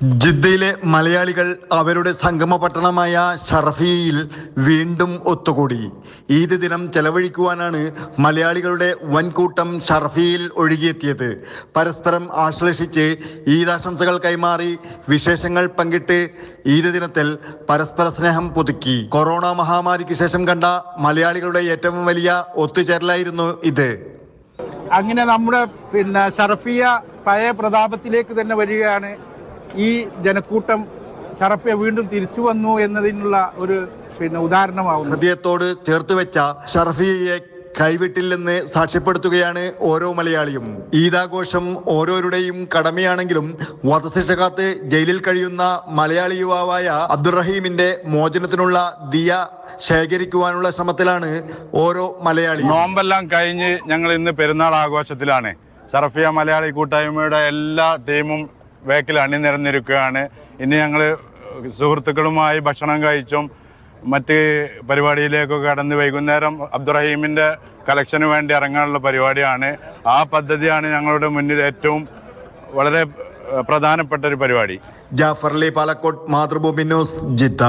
ജിദ്ദയിലെ മലയാളികൾ അവരുടെ സംഗമ പട്ടണമായ ഷർഫിയിൽ വീണ്ടും ഒത്തുകൂടി. ഈദ് ദിനം ചെലവഴിക്കുവാനാണ് മലയാളികളുടെ വൻകൂട്ടം ഷർഫിയിൽ ഒഴുകിയെത്തിയത്. പരസ്പരം ആശ്ലേഷിച്ച് ഈദാശംസകൾ കൈമാറി വിശേഷങ്ങൾ പങ്കിട്ട് ഈദ് ദിനത്തിൽ പരസ്പര സ്നേഹം പുതുക്കി. കൊറോണ മഹാമാരിക്ക് ശേഷം കണ്ട മലയാളികളുടെ ഏറ്റവും വലിയ ഒത്തുചേരലായിരുന്നു ഇത്. അങ്ങനെ നമ്മുടെ പിന്നെ ഷർഫിയ പഴയ പ്രതാപത്തിലേക്ക് തന്നെ വരികയാണ്. ഈ ജനക്കൂട്ടം ഷറഫിയ വീണ്ടും തിരിച്ചു വന്നു എന്നതിനുള്ള ഒരു പിന്നെ ഉദാഹരണമാവുന്നു. ഹൃദയത്തോട് ചേർത്ത് വെച്ച ഷറഫിയെ കൈവിട്ടില്ലെന്ന് സാക്ഷ്യപ്പെടുത്തുകയാണ് ഓരോ മലയാളിയും. ഈദാഘോഷം ഓരോരുടെയും കടമയാണെങ്കിലും വധശിക്ഷ കാത്ത് ജയിലിൽ കഴിയുന്ന മലയാളി യുവാവായ അബ്ദുറഹീമിന്റെ മോചനത്തിനുള്ള ദിയ ശേഖരിക്കുവാനുള്ള ശ്രമത്തിലാണ് ഓരോ മലയാളി. നോമ്പെല്ലാം കഴിഞ്ഞ് ഞങ്ങൾ ഇന്ന് പെരുന്നാൾ ആഘോഷത്തിലാണ്. സർഫിയ മലയാളി കൂട്ടായ്മയുടെ എല്ലാ ടീമും വേക്കിൽ അണിനിരന്നിരിക്കുകയാണ് ഇനി ഞങ്ങൾ സുഹൃത്തുക്കളുമായി ഭക്ഷണം കഴിച്ചും മറ്റ് പരിപാടിയിലേക്കൊക്കെ കടന്ന് വൈകുന്നേരം അബ്ദുറഹീമിന്റെ കളക്ഷന് വേണ്ടി ഇറങ്ങാനുള്ള പരിപാടിയാണ്. ആ പദ്ധതിയാണ് ഞങ്ങളുടെ മുന്നിൽ ഏറ്റവും വളരെ പ്രധാനപ്പെട്ട ഒരു പരിപാടി. Jafarli Palakkode Mathrubhumi news Jeddah.